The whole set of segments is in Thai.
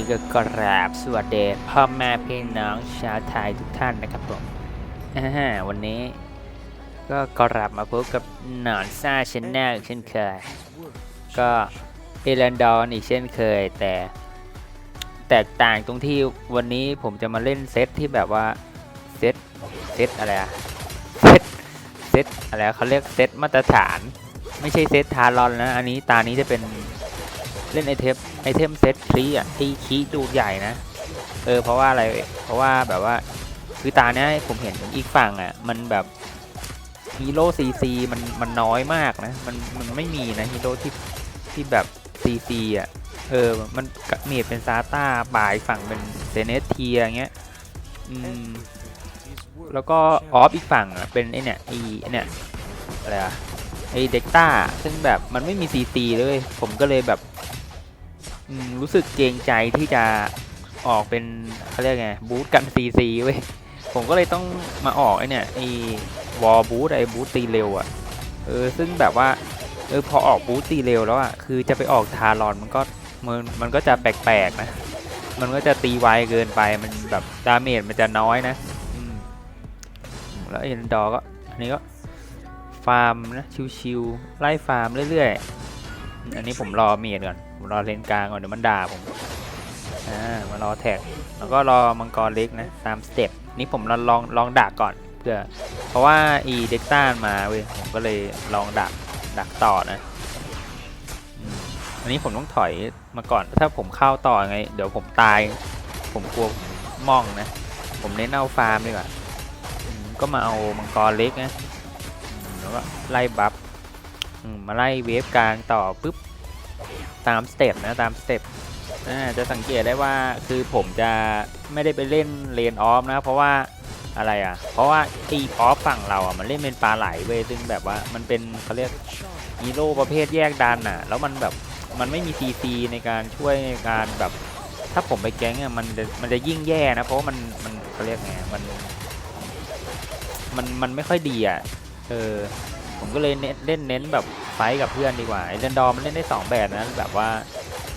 นี้ก็กราบสวัสดีพ่อแม่พี่น้องชาวไทยทุกท่านนะครับผมวันนี้ก็กลับมาพบกับหนอนซ่าชแนลเช่นเคย ก็เอรันดอนอีกเช่นเคย แต่แตกต่างตรงที่วันนี้ผมจะมาเล่นเซตที่แบบว่าเซตเซตอะไรอะเซตเซตอะไรเขาเรียกเซตมาตรฐาน ไม่ใช่เซตทารอนนะ อันนี้ตานี้จะเป็น เล่นไอเทมไอเทมเซตคลีอะตีคีดูใหญ่นะ เออเพราะว่าอะไรเพราะว่าแบบว่าคือตาเนี้ยผมเห็นอีกฝั่งอะ มันแบบฮีโร่ซีซีมันมันน้อยมากนะ มันมันไม่มีนะฮีโร่ที่ที่แบบซีซีอะ เออ มันเมดเป็นซาต้าบ่ายฝั่งเป็นเซเนสเทียอย่างเงี้ย อืม แล้วก็ออฟอีกฝั่งอะเป็นไอเนี่ยไอเนี่ยอะไรอะไอเด็กต้าซึ่งแบบมันไม่มีซีซีเลย ผมก็เลยแบบ รู้สึกเกรงใจที่จะออกเป็นเขาเรียกไงบูทกันซีซีเว้ยผมก็เลยต้องมาออกไอเนี่ยไอวอลบูทไอบูทตีเร็วอะเออซึ่งแบบว่าเออพอออกบูทตีเร็วแล้วอะคือจะไปออกทารอนมันก็มันมันก็จะแปลกๆนะมันก็จะตีไวเกินไปมันแบบดาเมจมันจะน้อยนะแล้วเอ็นดอร์ก็อันนี้ก็ฟาร์มนะชิวๆไล่ฟาร์มเรื่อยๆอันนี้ผมรอเมียก่อน ผมรอเลนกลางก่อนเดี๋ยวมันด่าผมอ่ามารอแท็กแล้วก็รอมังกรเล็กนะตามสเต็ปนี่ผมลองลองลองดักก่อนเพื่อเพราะว่าอีเด็กต้านมาเว้ยผมก็เลยลองดักดักต่อนะอันนี้ผมต้องถอยมาก่อนถ้าผมเข้าต่อไง เดี๋ยวผมตาย ผมกลัวม่องนะ ผมเน้นเอาฟาร์มดีกว่าก็มาเอามังกรเล็กนะแล้วก็ไล่บัฟมาไล่เวฟกลางต่อปุ๊บ ตามสเต็ปนะตามสเต็ปจะสังเกตได้ว่าคือผมจะไม่ได้ไปเล่นเลนออฟนะ เพราะว่าอะไรอะ เพราะว่าตีออฟฝั่งเราอะมันเล่นเป็นปลาไหลเว้ยซึ่งแบบว่ามันเป็นเขาเรียกฮีโร่ประเภทแยกดันอะ แล้วมันแบบมันไม่มีซีซีในการช่วยในการแบบ ถ้าผมไปแก๊งอะมันจะมันจะยิ่งแย่นะ เพราะว่ามันมันเขาเรียกไงมัน มันมันไม่ค่อยดีอะเออผมก็เลยเน้นเล่นเน้นแบบ ฟกับเพื่อนดีกว่าไอเรนดอร์มันเล่นได้ 2 แบบนะแบบว่า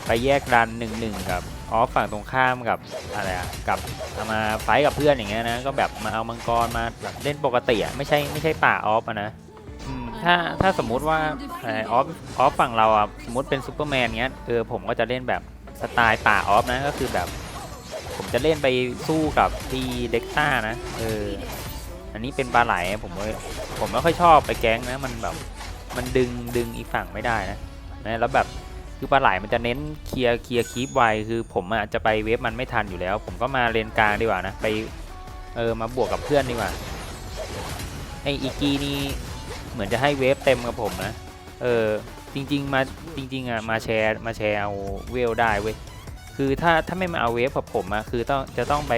ไปแยกรันหนึ่งหนึ่งกับออฟฝั่งตรงข้ามกับอะไรอะกับเอามาไฟกับเพื่อนอย่างเงี้ยนะก็แบบมาเอามังกรมาแบบเล่นปกติอะไม่ใช่ไม่ใช่ป่าออฟอะนะอืมถ้าถ้าสมมุติว่าเออออฟออฟฝั่งเราอะสมมติเป็นซูเปอร์แมนเงี้ยเออผมก็จะเล่นแบบสไตล์ป่าออฟนะก็คือแบบ ผมจะเล่นไปสู้กับทีเด็กซ่านะเอออันนี้เป็นปลาไหลผมเลยผมไม่ค่อยชอบไปแก๊งนะมันแบบ มันดึงดึงอีกฝั่งไม่ได้นะนะแล้วแบบคือปลาไหลมันจะเน้นเคลียร์เคลียร์คีปไวคือผมอาจจะไปเวฟมันไม่ทันอยู่แล้ว ผมก็มาเลนกลางดีกว่านะไปเออมาบวกกับเพื่อนดีกว่าไออีกีนี่เหมือนจะให้เวฟเต็มกับผมนะเออจริงๆมาจริงๆอะมาแชร์มาแชร์เอาเวลได้เว้ยคือถ้าถ้าไม่มาเอาเวฟกับผมอะคือต้องจะต้องไป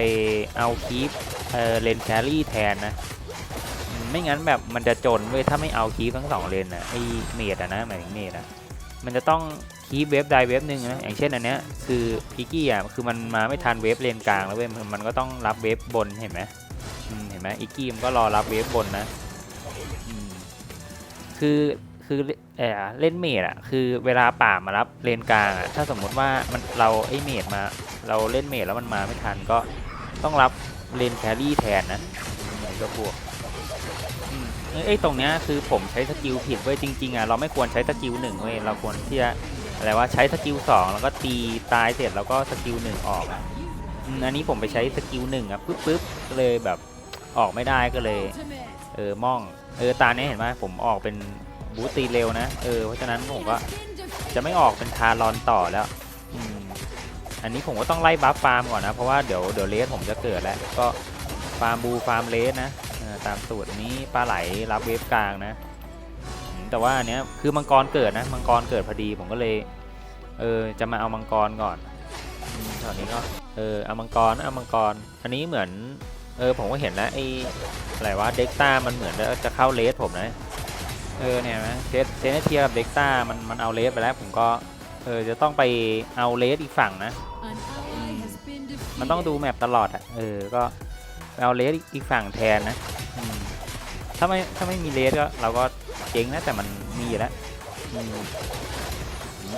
เอาคีปเออเลนแครี่แทนนะ ไม่งั้นแบบมันจะจนเว้ยถ้าไม่เอาคีฟทั้งสองเลนนะไอเมดอะนะหมายถึงเมดอะมันจะต้องคีฟเวฟใดเวฟหนึ่งนะอย่างเช่นอันเนี้ยคือพิกกี้อะคือมันมาไม่ทันเวฟเลนกลางแล้วเว้ยมันก็ต้องรับเวฟบนเห็นไหมเห็นไหมอีกกี้มันก็รอรับเวฟบนนะคือคือเออเล่นเมดอะคือเวลาป่ามารับเลนกลางอะถ้าสมมุติว่ามันเราไอเมดมา เราเล่นเมดแล้วมันมาไม่ทันก็ต้องรับเลนแครี่แทนนะก็บวก เอ้ยตรงเนี้ยคือผมใช้สกิลผิดเว้ยจริงๆอะเราไม่ควรใช้สกิลหนึ่งเว้ยเราควรที่จะอะไรว่าใช้สกิลสองแล้วก็ตีตายเสร็จแล้วก็สกิลหนึ่งออกอะอืมอันนี้ผมไปใช้สกิลหนึ่งอะปึ๊บปึ๊บก็เลยแบบออกไม่ได้ก็เลย เออม่องเออตาเนี้ยเห็นไหมผมออกเป็นบูตีเร็วนะเออเพราะฉะนั้นผมก็จะไม่ออกเป็นทารอนต่อแล้วอืมอันนี้ผมก็ต้องไล่บัฟฟาร์มก่อนนะเพราะว่าเดี๋ยวเดี๋ยวเลสผมจะเกิดแล้วก็ฟาร์มบูฟาร์มเลสนะ ตามสูตรนี้ปลาไหลรับเวฟกลางนะ แต่ว่าอันเนี้ยคือมังกรเกิดนะ มังกรเกิดพอดีผมก็เลย เออจะมาเอามังกรก่อนอืมตอนนี้ก็เออเอามังกรเอามังกร อันนี้เหมือน เออผมก็เห็นแล้วไอ้อะไรวะเด็กต้ามันเหมือนจะเข้าเลสผมนะเออเนี่ยนะเซตเซนเทียกับเด็กต้ามันมันเอาเลสไปแล้วผมก็เออจะต้องไปเอาเลสอีกฝั่งนะ มันต้องดูแมปตลอดอะเออก็เอาเลสอีกฝั่งแทนนะ ถ้าไม่ถ้าไม่มีเลสก็เราก็เจ๊งนะแต่มันมีอยู่แล้ว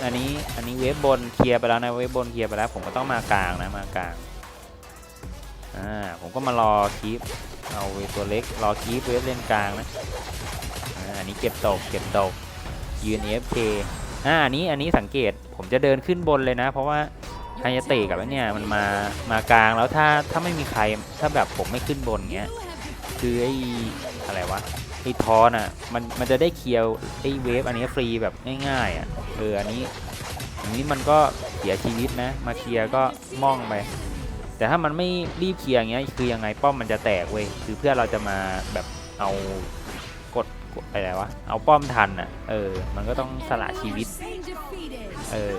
อันนี้อันนี้เวฟบนเคลียร์ไปแล้วนะเวฟบนเคลียร์ไปแล้วผมก็ต้องมากลางนะมากลางอ่าผมก็มารอคีปเอาเวฟตัวเล็กรอคีปเวฟเล่นกลางนะอันนี้เก็บตกเก็บตกยืน AFK อ่าอันนี้อันนี้สังเกตผมจะเดินขึ้นบนเลยนะ เพราะว่าไฮยาเตะกับเนี่ยมันมามากลางแล้วถ้าถ้าไม่มีใครถ้าแบบผมไม่ขึ้นบนเงี้ย คือไอ้อะไรวะไอ้ทอนอะมันมันจะได้เคลียร์ไอ้เวฟอันนี้ฟรีแบบง่ายๆอะเอออันนี้อันนี้มันก็เสียชีวิตนะมาเคลียร์ก็ม่องไปแต่ถ้ามันไม่รีบเคลียร์อย่างเงี้ยคือยังไงป้อมมันจะแตกเว้ยคือเพื่อเราจะมาแบบเอากดอะไรวะเอาป้อมทันอะเออมันก็ต้องสละชีวิตเออ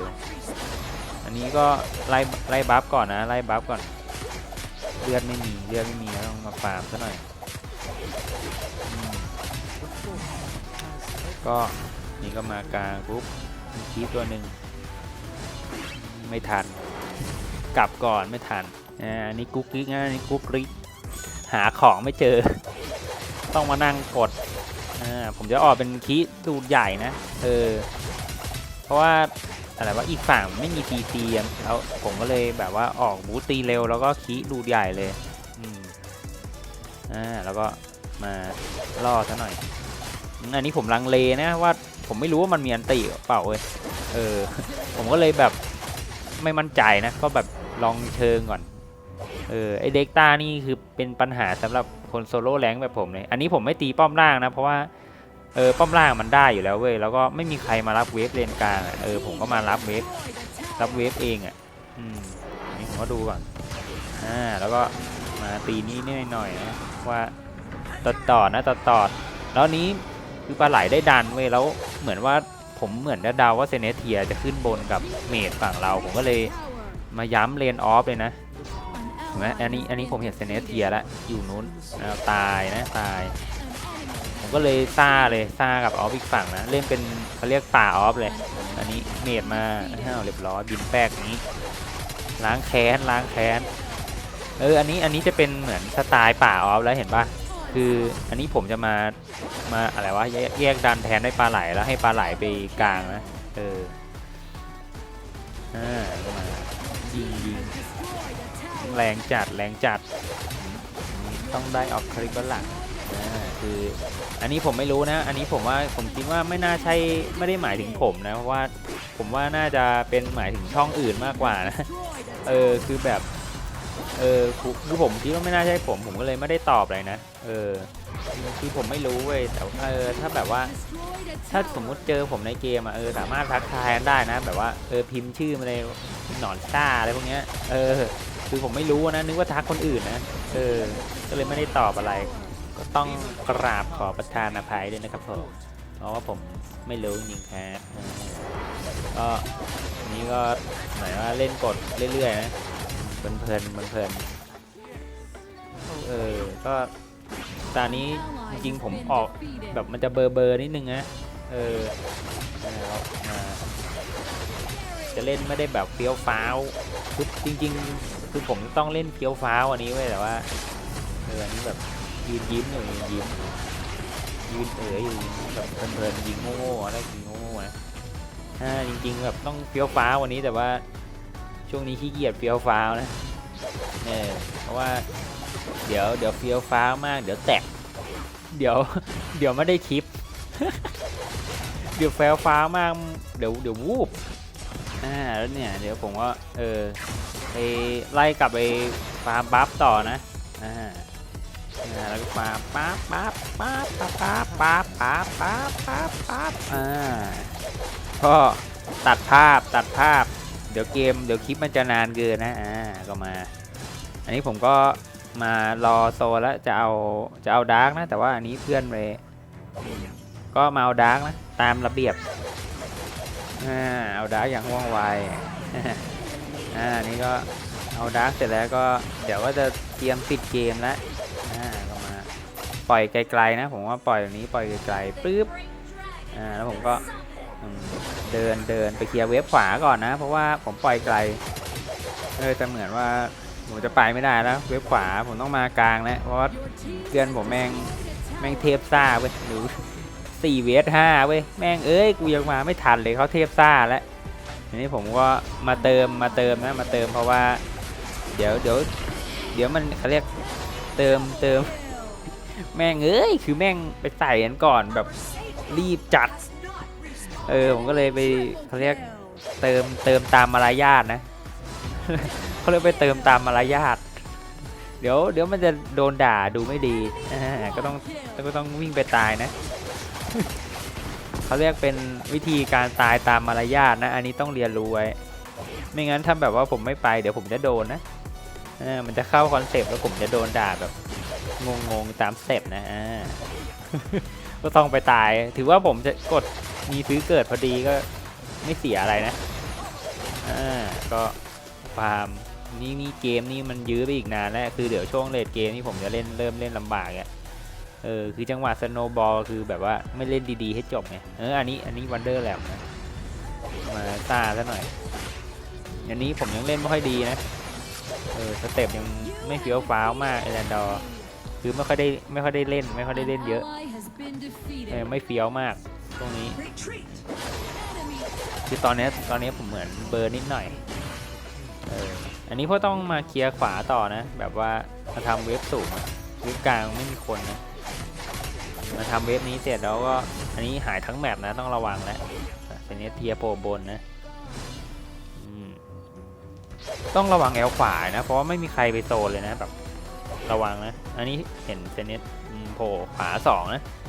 อันนี้ก็ไล่ไล่บัฟก่อนนะไล่บัฟก่อนเลือดไม่มีเลือดไม่มีต้องมาฟาร์มซะหน่อย ก็นี่ก็มากลางปุ๊บมีคีตัวหนึ่งไม่ทัน กลับก่อนไม่ทันอ่าอันนี้กุ๊กกิ๊กนะอันนี้กุ๊กกิ๊กหาของไม่เจอ ต้องมานั่งกดอ่าผมจะออกเป็นคีดูดใหญ่นะเออเพราะว่าอะไรว่าอีกฝั่งไม่มีทีซีแล้วผมก็เลยแบบว่าออกบูตตีเร็วแล้วก็คีดูดใหญ่เลยอืมอ่าแล้วก็ มาล่อซะหน่อย อันนี้ผมลังเลนะว่าผมไม่รู้ว่ามันมีอันติเปล่าเว้ย เออ ผมก็เลยแบบไม่มั่นใจนะ ก็แบบลองเชิงก่อน เออ ไอเด็กตานี่คือเป็นปัญหาสำหรับคนโซโล่แรงแบบผมเลย อันนี้ผมไม่ตีป้อมล่างนะ เพราะว่า เออ ป้อมล่างมันได้อยู่แล้วเว้ย แล้วก็ไม่มีใครมารับเวฟเลนกลางอเออ ผมก็มารับเวฟ รับเวฟเองอะ อืมนี่ผมก็ดูก่อน อ่า แล้วก็มาตีนี้นิดหน่อยนะว่า ตัดต่อนะตัดต่อแล้วนี้คือปลาไหลได้ดันเว้ยแล้วเหมือนว่าผมเหมือนจะเดาว่าเซเนเทียจะขึ้นบนกับเมดฝั่งเรา ผมก็เลยมาย้ำเลนออฟเลยนะเห็นไหมอันนี้อันนี้ผมเห็นเซเนเทียแล้วอยู่นู้นตายนะตาย ผมก็เลยซ่าเลยซ่ากับออฟอีกฝั่งนะเล่นเป็นเขาเรียกป่าออฟเลย อันนี้เมดมาอ้าวเรียบร้อยบินแป๊กนี้ ล้างแค้นล้างแค้นเอออันนี้อันนี้จะเป็นเหมือนสไตล์ป่าออฟแล้วเห็นปะ คืออันนี้ผมจะมามาอะไรวะแยกแยกดันแทนให้ปลาไหลแล้วให้ปลาไหลไปกลางนะเอออ่ามายิงยิงแรงจัดแรงจัด ต้องได้ออกคลิปหลังคืออันนี้ผมไม่รู้นะ อันนี้ผมว่าผมคิดว่าไม่น่าใช่ไม่ได้หมายถึงผมนะเพราะว่าผมว่าน่าจะเป็นหมายถึงช่องอื่นมากกว่านะเออคือแบบ เออคือผมคิดว่าไม่น่าใช่ผมผมก็เลยไม่ได้ตอบเลยนะ เออคือผมไม่รู้เว้ยแต่เออถ้าแบบว่า ถ้าสมมุติเจอผมในเกมอะเออสามารถทักทายกันได้นะ แบบว่าเออพิมพ์ชื่อมาเลยหนอนซ่าอะไรพวกเนี้ย เออ คือผมไม่รู้นะนึกว่าทักคนอื่นนะเออ ก็เลยไม่ได้ตอบอะไร ก็ต้องกราบขอประทานอภัยด้วยนะครับผมเพราะว่าผมไม่รู้จริงครับก็นนี้ก็หมายว่าเล่นกดเรื่อยๆนะ เพลินๆเพลินๆเออ ก็ตอนนี้จริงๆผมออกแบบมันจะเบอร์เบอร์ๆนิดนึงนะ เออจะเล่นไม่ได้แบบเฟี้ยวฟ้าวคือจริง ๆ คือผมต้องเล่นเฟี้ยวฟ้าวอันนี้ไว้แต่ว่าเอออันนี้แบบยืนยิ้มอยู่ยืนยิ้มยืนเอ๋ยอยู่แบบเพลินๆยิงโง่ๆอะไรยิงโง่ๆนะอ่าจริง ๆ แบบต้องเฟี้ยวฟ้าววันนี้แต่ว่า ช่วงนี้ขี้เกียจเฟี้ยวฟ้าวนะเออเพราะว่าเดี๋ยวเดี๋ยวเฟี้ยวฟ้าวมาก เดี๋ยวแตกเดี๋ยวเดี๋ยวไม่ได้คลิป เดี๋ยวแฟวฟ้าวมากเดี๋ยวเดี๋ยววูบอ่าแล้วเนี่ยเดี๋ยวผมก็เออไปไล่กลับไปฟาร์มบัฟต่อนะอ่าอ่าแล้วก็ปาป๊าบป๊าบป๊าบป๊าบป๊าบป๊าบป๊าบป๊าบป๊าบป๊าบอ่าก็ตัดภาพตัดภาพ ดี๋ยวเกมเดี๋ยวคลิปมันจะนานเกินนะอ่าก็มา อันนี้ผมก็มารอโซแล้วจะเอาจะเอาดาร์กนะ แต่ว่าอันนี้เพื่อนเลยก็มาเอาดาร์กนะ ตามระเบียบอ่าเอาดาร์กอย่างว่องไวอ่าอันนี้ก็เอาดาร์กเสร็จแล้วก็เดี๋ยวก็จะเตรียมปิดเกมแล้วอ่าก็มาปล่อยไกลๆนะ ผมว่าปล่อยแบบนี้ปล่อยไกลๆปึ๊บอ่าแล้วผมก็อืม เดินเดินไปเคลียร์เวฟขวาก่อนนะ เพราะว่าผมปล่อยไกลเออจะเหมือนว่าผมจะไปไม่ได้แล้ว เวฟขวาผมต้องมากลางแล้วเพราะเพื่อนผมแม่งแม่งเทพซ่าเว้ยหรือสี่เวฟห้าเว้ยแม่งเอ้ยกูยังมาไม่ทันเลยเขาเทพซ่าแล้วอันนี้ผมก็มาเติมมาเติมนะมาเติมเพราะว่า เดี๋ยวเดี๋ยวเดี๋ยวมันเขาเรียกเติมเติม แม่งเอ้ยคือแม่งไปใส่กันก่อนแบบรีบจัด เออผมก็เลยไปเขาเรียกเติมเติมตามมารยาทนะเขาเรียกไปเติมตามมารยาทเดี๋ยวเดี๋ยวมันจะโดนด่าดูไม่ดีก็ต้องก็ต้องวิ่งไปตายนะเขาเรียกเป็นวิธีการตายตามมารยาทนะ อันนี้ต้องเรียนรู้ไว้ไม่งั้นถ้าแบบว่าผมไม่ไปเดี๋ยวผมจะโดนนะมันจะเข้าคอนเซปต์แล้วผมจะโดนด่าแบบงงๆตามสเต็ปนะก็ต้องไปตาย ถือว่าผมจะกด มีซื้อเกิดพอดีก็ไม่เสียอะไรนะอ่าก็ฟาร์มนี่นี่เกมนี่มันยื้อไปอีกนานแล้วคือเดี๋ยวช่วงเลดเกมนี่ผมจะเล่นเริ่มเล่นลำบากอะเออคือจังหวะสโนบอลคือแบบว่าไม่เล่นดีๆให้จบไงเอออันนี้อันนี้วันเดอร์แลมนะมาซาซะหน่อยอันนี้ผมยังเล่นไม่ค่อยดีนะเออสเต็ปยังไม่เฟี้ยวฟ้าวมากเอรันดอร์คือไม่ค่อยได้ไม่ค่อยได้เล่น ไม่ค่อยได้เล่นเยอะเออไม่เฟี้ยวมาก ช่วงนี้ คือตอนเนี้ยตอนนี้ผมเหมือนเบอร์นิดหน่อยเอออันนี้เพราะต้องมาเคลียร์ขวาต่อนะ แบบว่ามาทำเวฟสูงอะเวฟกลางไม่มีคนนะมาทำเวฟนี้เสร็จแล้วก็อันนี้หายทั้งแมปนะต้องระวังแล้วเป็นเนสเทียโปรบนนะอืมต้องระวังแอลขวานะ เพราะว่าไม่มีใครไปโซนเลยนะแบบระวังนะ อันนี้เห็นเซเนสอืมโผล่ขวาสองนะผม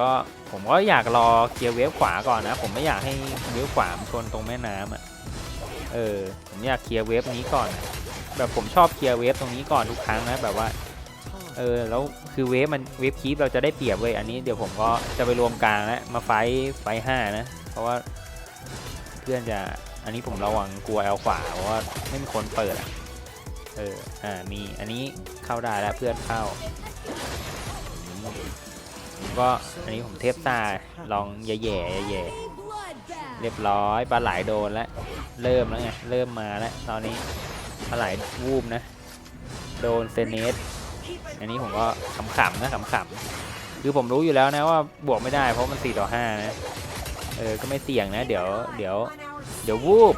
ก็ผมก็อยากรอเคลียร์เวฟขวาก่อนนะ ผมไม่อยากให้เวฟขวามชนตรงแม่น้ำอะเออผมอยากเคลียร์เวฟนี้ก่อนอะแบบผมชอบเคลียร์เวฟตรงนี้ก่อนทุกครั้งนะแบบว่าเออแล้วคือเวฟมันเวฟคีปเราจะได้เปรียบเว้ยอันนี้เดี๋ยวผมก็จะไปรวมกลางแล้วมาไฟไฟห้านะ เพราะว่าเพื่อนจะอันนี้ผมระวังกลัวแอลขวาเพราะว่าไม่มีคนเปิดอะเอออ่ามีอันนี้เข้าได้แล้วเพื่อนเข้า ผมก็อันนี้ผมเทปตาลองแย่ๆแย่ๆเรียบร้อยปลาไหลโดนแล้วเริ่มแล้วไงเริ่มมาแล้วตอนนี้ปลาไหลวูบนะ โดนเซเนสอันนี้ผมก็ขำๆนะขำๆคือผมรู้อยู่แล้วนะว่าบวกไม่ได้เพราะมัน4ต่อ5นะเออก็ไม่เสี่ยงนะ เดี๋ยวเดี๋ยวเดี๋ยววูบ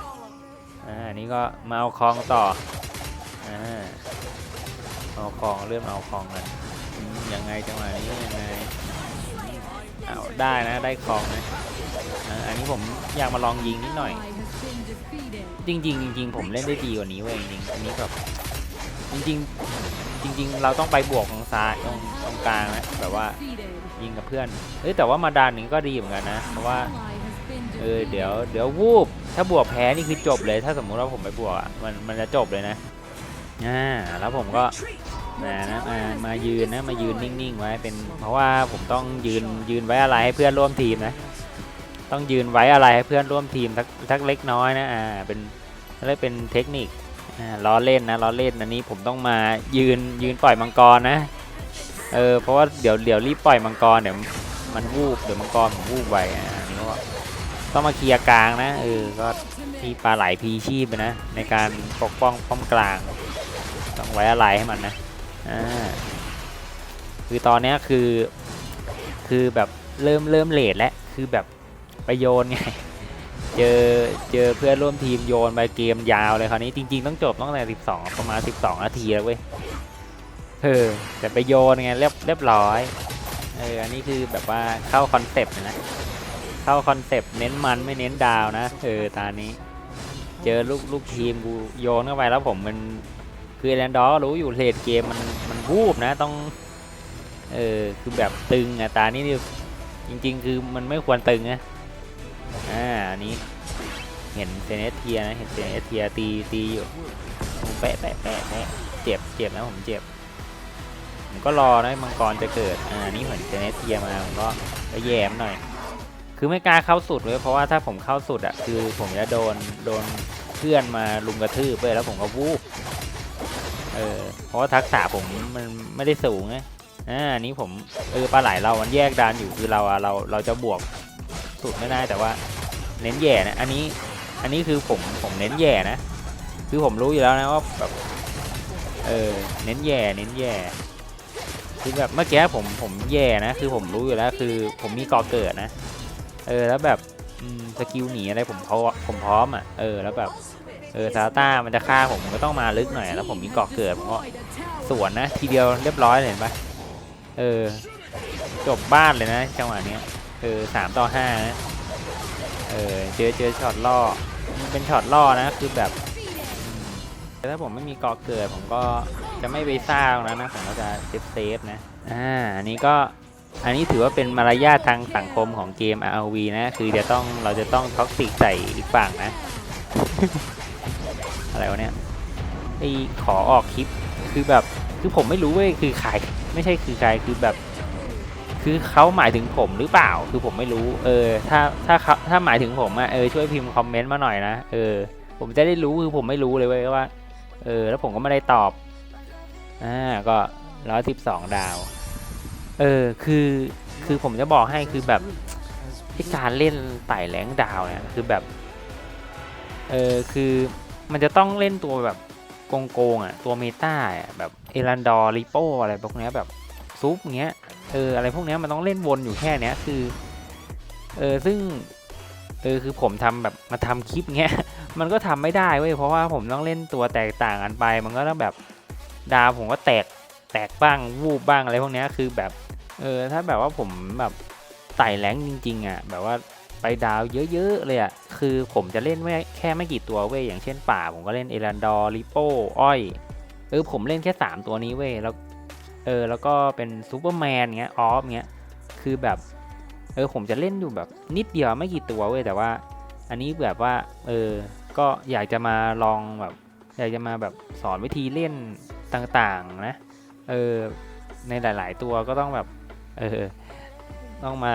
อ่าอันนี้ก็มาเอาคลองต่ออ่าเอาคลองเริ่มเอาคลองกัน ยังไงจังหวะนี้ยังไงเอาได้นะได้คลองนะอันนี้ผมอยากมาลองยิงนิดหน่อย จริงๆจริงๆผมเล่นได้ดีกว่านี้เว้ยจริงอันนี้แบบจริงๆจริงๆเราต้องไปบวกตรงซ้ายตรงตรงกลางนะแบบว่ายิงกับเพื่อนเฮ้ยแต่ว่ามาดานนึ่งก็ดีเหมือนกันนะเพราะว่าเออเดี๋ยวเดี๋ยววูบถ้าบวกแพ้นี่คือจบเลย ถ้าสมมุติว่าผมไปบวกอะมันมันจะจบเลยนะอ่าแล้วผมก็ นะมามายืนนะมายืนนิ่งๆไว้เป็นเพราะว่าผมต้องยืนยืนไว้อะไรให้เพื่อนร่วมทีมนะ ต้องยืนไว้อะไรให้เพื่อนร่วมทีมสักสักเล็กน้อยนะอ่าเป็นเรียกเป็นเทคนิคล้อเล่นนะล้อเล่นอันนี้ผมต้องมายืนยืนปล่อยมังกรนะเออเพราะว่าเดี๋ยวเดี๋ยวรีบปล่อยมังกรเดี๋ยวมันวูบเดี๋ยวมังกรผมวูบไวอ่านนี้ก็ต้องมาเคลียร์กลางนะเออก็ที่ปลาไหลพีชีพนะในการปกป้องป้อมกลาง ต้องไว้อะไรให้มันนะ อ่าคือตอนนี้คือคือแบบเริ่มเริ่มเลทแล้วคือแบบไปโยนไงเจอเจอเพื่อนร่วมทีมโยนไปเกมยาวเลยคราวนี้จริง ๆ ต้องจบตั้งแต่ 12 ประมาณ 12 นาทีแล้วเว้ยเออแต่ไปโยนไงเรียบเรียบร้อยเอออันนี้คือแบบว่าเข้าคอนเซปต์นะเข้าคอนเซปต์เน้นมันไม่เน้นดาวนะเออตานี้ เจอลูกลูกทีมกูโยนเข้าไปแล้วผมมัน คือแลนดอร์รู้อยู่เลดเกมมันมันวูบนะต้องเออคือแบบตึงอะตานี้นี่จริง ๆ คือมันไม่ควรตึงนะอ่าอันนี้เห็นเซเนสเทียนะเห็นเซเนสเทียตีตีอยู่แปะแปะแปะแปะเจ็บเจ็บนะผมเจ็บผมก็รอนะมังกรจะเกิดอ่านี่เหมือนเซเนสเทียมาผมก็ก็แย่มหน่อย คือไม่กล้าเข้าสุดเลยเพราะว่าถ้าผมเข้าสุดอะคือผมจะโดนโดนเพื่อนมาลุมกระทืบไปแล้วผมก็วูบ เออเพราะว่าทักษะผมมันไม่ได้สูงไงอ่าอันนี้ผมเออปลาไหลเรามันแยกดานอยู่คือเราอะเราเราจะบวกสุดไม่ได้แต่ว่าเน้นแย่นะอันนี้อันนี้คือผมผมเน้นแย่นะ คือผมรู้อยู่แล้วนะว่าแบบเออเน้นแย่เน้นแย่คือแบบเมื่อกี้ผมผมแย่นะ คือผมรู้อยู่แล้ว คือผมมีก่อเกิดนะ เออแล้วแบบสกิลหนีอะไรผมพร้อมผมพร้อมอะเออแล้วแบบ เออซาต้ามันจะฆ่าผมก็ต้องมาลึกหน่อย แล้วผมมีเกาะเกิดผมก็สวนนะ ทีเดียวเรียบร้อยเลยเห็นปะเออ จบบ้านเลยนะจังหวะเนี้ยเออสามต่อห้านะเออเจอเจอช็อตล่อมันเป็นช็อตล่อนะคือแบบแต่ถ้าผมไม่มีเกาะเกิดผมก็จะไม่ไปซ่างนั้นนะผมก็จะเซฟเซฟนะอ่าอันนี้ก็อันนี้ถือว่าเป็นมารยาททางสังคมของเกม ROV นะ คือจะต้องเราจะต้องท็อกซิกใส่อีกฝั่งนะ อะไรวะเนี่ยไอขอออกคลิปคือแบบคือผมไม่รู้เว้ยคือใครไม่ใช่คือใครคือแบบ คือเขาหมายถึงผมหรือเปล่า คือผมไม่รู้ เออ ถ้าถ้าเขาถ้าหมายถึงผมอะเออช่วยพิมพ์คอมเมนต์มาหน่อยนะเออ ผมจะได้รู้คือผมไม่รู้เลยเว้ยว่า เออ แล้วผมก็ไม่ได้ตอบอ่าก็ร้อยสิบสองดาว เออคือคือผมจะบอกให้คือแบบที่การเล่นไต่แรงดาวเนี่ยคือแบบ เออคือ มันจะต้องเล่นตัวแบบโกงๆอะตัวเมตาแบบเอรันดอร์ริโปอะไรพวกเนี้ยแบบซุปเงี้ยเอออะไรพวกเนี้ยมันต้องเล่นวนอยู่แค่เนี้ยคือเออซึ่งเออคือผมทำแบบมาทำคลิปเงี้ยมันก็ทำไม่ได้เว้ยเพราะว่าผมต้องเล่นตัวแตกต่างกันไป มันก็ต้องแบบดาวผมก็แตกแตกบ้างวูบบ้างอะไรพวกเนี้ยคือแบบเออถ้าแบบว่าผมแบบไต่แรงจริงๆอะแบบว่า ไปดาวเยอะๆเลยอะ คือผมจะเล่นไม่แค่ไม่กี่ตัวเว้ย อย่างเช่นป่าผมก็เล่นเอรันดอร์ลิโป้อ้อย เออผมเล่นแค่ 3 ตัวนี้เว้ย แล้วเออแล้วก็เป็นซูเปอร์แมนเงี้ยออฟเงี้ย คือแบบเออผมจะเล่นอยู่แบบนิดเดียวไม่กี่ตัวเว้ย แต่ว่า อันนี้แบบว่าเออก็อยากจะมาลองแบบอยากจะมาแบบสอนวิธีเล่นต่างๆนะเออในหลาย ๆ ตัวก็ต้องแบบเออต้องมา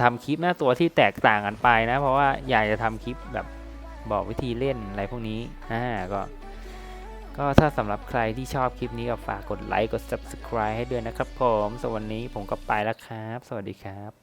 ทำคลิปหน้าตัวที่แตกต่างกันไปนะ เพราะว่าอยากจะทำคลิปแบบบอกวิธีเล่นอะไรพวกนี้อ่าก็ ก็ถ้าสำหรับใครที่ชอบคลิปนี้ก็ฝากกดไลค์กด subscribe ให้ด้วยนะครับผมสวันนี้ผมก็ไปแล้วครับ สวัสดีครับ